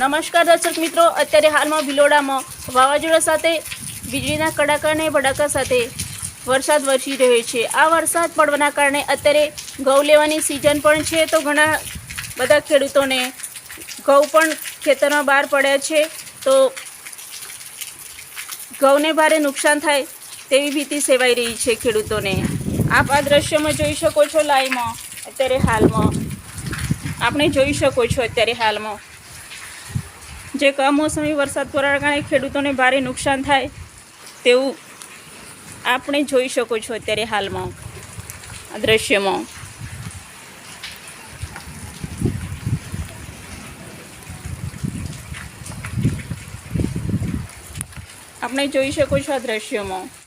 નમસ્કાર દર્શક મિત્રો, અત્યારે હાલમાં ભિલોડામાં વાવાઝોડા સાથે, વીજળીના કડાકા અને ભડાકા સાથે વરસાદ વરસી રહ્યો છે. આ વરસાદ પડવાના કારણે અત્યારે ઘઉં લેવાની સિઝન પણ છે તો ઘણા બધા ખેડૂતોને ઘઉં પણ ખેતરમાં બહાર પડ્યા છે તો ઘઉંને ભારે નુકસાન થાય તેવી ભીતિ સેવાઈ રહી છે ખેડૂતોને. આપ આ દ્રશ્યમાં જોઈ શકો છો, લાઈવમાં, અત્યારે હાલમાં. આપણે જોઈ શકો છો અત્યારે હાલમાં. જે કમોસમી વરસાદ પડવાના કારણે ખેડૂતોને ભારે નુકસાન થાય તેવું આપણે જોઈ શકો છો અત્યારે હાલમાં આ દ્રશ્યમાં. આપણે જોઈ શકો છો આ દ્રશ્યમાં.